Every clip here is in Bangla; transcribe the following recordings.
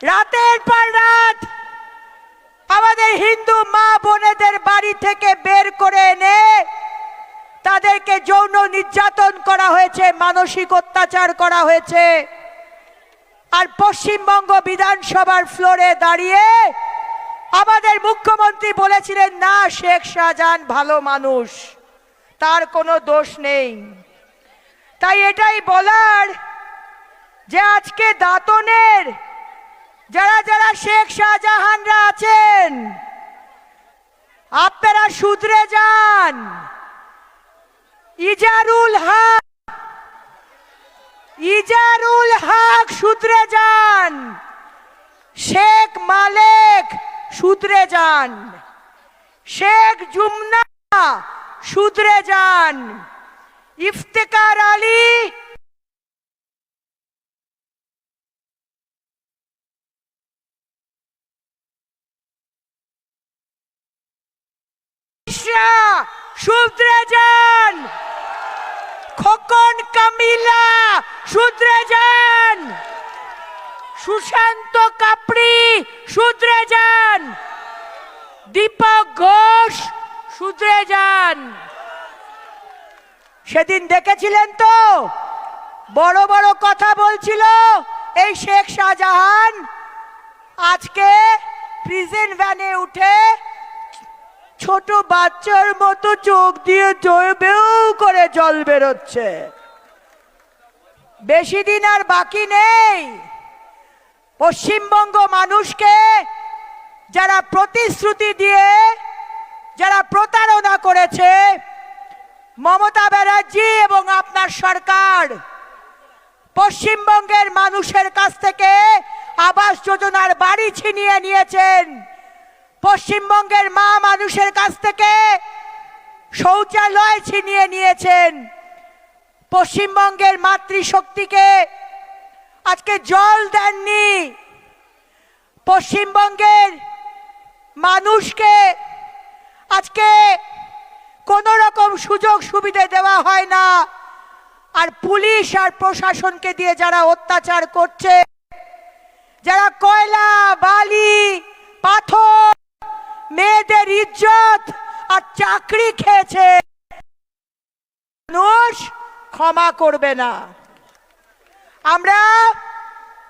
রাতের পর রাত আমাদের হিন্দু মা বোনেদের বাড়ি থেকে বের করে এনে তাদেরকে যৌন নির্যাতন করা হয়েছে, মানসিক অত্যাচার করা হয়েছে। আর পশ্চিমবঙ্গ বিধানসভার ফ্লোরে দাঁড়িয়ে আমাদের মুখ্যমন্ত্রী বলেছিলেন, না, শেখ শাহজাহান ভালো মানুষ, তার কোনো দোষ নেই। তাই এটাই বলার যে আজকে দাঁতনের যারা যারা শেখ শাহজাহানরা আছেন, আপনারা শুধরে যান। ইজারুল হক ইজারুল হক শুধরে যান। শেখ মালেক শুধরে যান। শেখ জুমনা শুধরে যান। ইফতেকার আলী শুধরে খোকন কামিলা, শুধরে সুশান্ত কাপড়ি, শুধরে দীপক ঘোষ, শুধরে সেদিন দেখেছিলেন তো? বড় বড় কথা বলছিল এই শেখ শাহজাহান। আজকে প্রিজন ভ্যানে উঠে ছোট বাচ্চার মতো চোখ দিয়ে জয় বেউ করে জল বেরোচ্ছে। বেশি দিন আর বাকি নেই। পশ্চিমবঙ্গ মানুষকে যারা প্রতিশ্রুতি দিয়ে, যারা প্রতারণা করেছে, মমতা ব্যানার্জি এবং আপনার সরকার, পশ্চিমবঙ্গের মানুষের কাছ থেকে আবাস যোজনার বাড়ি ছিনিয়ে নিয়েছেন। পশ্চিমবঙ্গের মা মানুষের কাছ থেকে শৌচালয় ছিনিয়ে নিয়েছেন। পশ্চিমবঙ্গের মাতৃশক্তিকে আজকে জল দেননি। পশ্চিমবঙ্গের মানুষকে আজকে কোন রকম সুযোগ সুবিধে দেওয়া হয় না। আর পুলিশ আর প্রশাসনকে দিয়ে যারা অত্যাচার করছে, যারা কয়লা ইজ্জত আর চাকরি খেয়েছে। মানুষ ক্ষমা করবে না। আমরা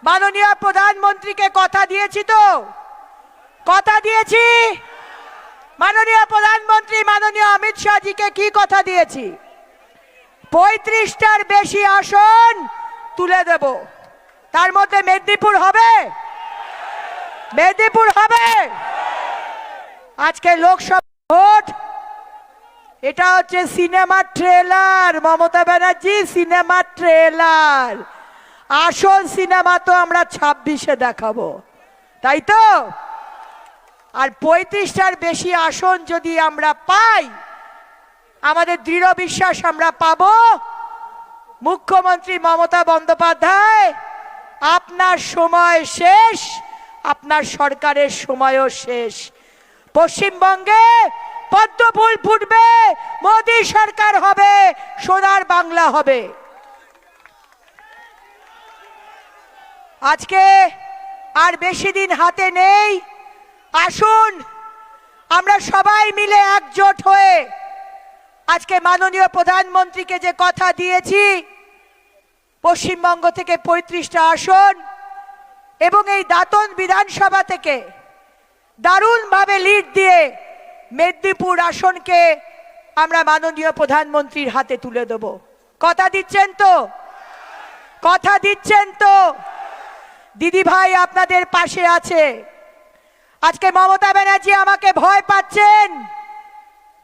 মাননীয় প্রধানমন্ত্রীকে কথা দিয়েছি তো? কথা দিয়েছি? মাননীয় প্রধানমন্ত্রী মাননীয় অমিত শাহজিকে কি কথা দিয়েছি? পঁয়ত্রিশটার বেশি আসন তুলে দেব। তার মধ্যে মেদিনীপুর হবে? মেদিনীপুর হবে? আজকে লোকসভা ভোট। এটা হচ্ছে cinema trailer. Mamata Banerjee, cinema trailer. আসল সিনেমা তো আমরা ছাব্বিশে দেখাবো। তাই তো? আর পঁয়ত্রিশটার বেশি আসন যদি আমরা পাই, আমাদের দৃঢ় বিশ্বাস আমরা পাব। মুখ্যমন্ত্রী মমতা বন্দ্যোপাধ্যায়, আপনার সময় শেষ, আপনার সরকারের সময়ও শেষ। পশ্চিমবঙ্গে পদ্ম ফুল ফুটবে, মোদী সরকার হবে, সোনার বাংলা হবে। আজকে আর বেশি দিন হাতে নেই, আসুন, আমরা সবাই মিলে একজোট হয়ে আজকে মাননীয় প্রধানমন্ত্রীকে যে কথা দিয়েছি, পশ্চিমবঙ্গ থেকে পঁয়ত্রিশটা আসন এবং এই দাতন বিধানসভা থেকে দারুণভাবে লিড দিয়ে মেদিনীপুর আসনকে আমরা মাননীয় প্রধানমন্ত্রীর হাতে তুলে দেব। কথা দিচ্ছেন তো? কথা দিচ্ছেন তো? দিদি ভাই আপনাদের পাশে আছে। আজকে মমতা ব্যানার্জি আমাকে ভয় পাচ্ছেন,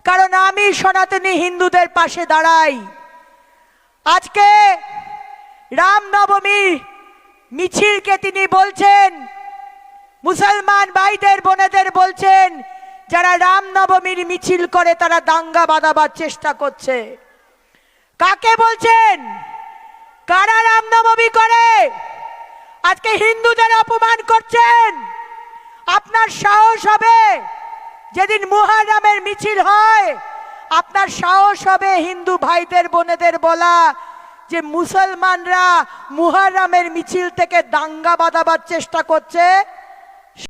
কারণ আমি সনাতনী হিন্দুদের পাশে দাঁড়াই। আজকে রামনবমী মিছিলকে তিনি বলছেন মুসলমান ভাইদের, বোনেদের বলছেন, যারা রামনবমীর মিছিল করে তারা দাঙ্গা বাঁধাবার চেষ্টা করছে। কাকে বলছেন? কারা রামনবমী করে? আজকে হিন্দুদের অপমান করছেন। আপনার সাহস হবে, যেদিন মুহারামের মিছিল হয়, আপনার সাহস হবে হিন্দু ভাইদের, বোনেদের বলা যে মুসলমানরা মুহাররামের মিছিল থেকে দাঙ্গা বাঁধাবার চেষ্টা করছে।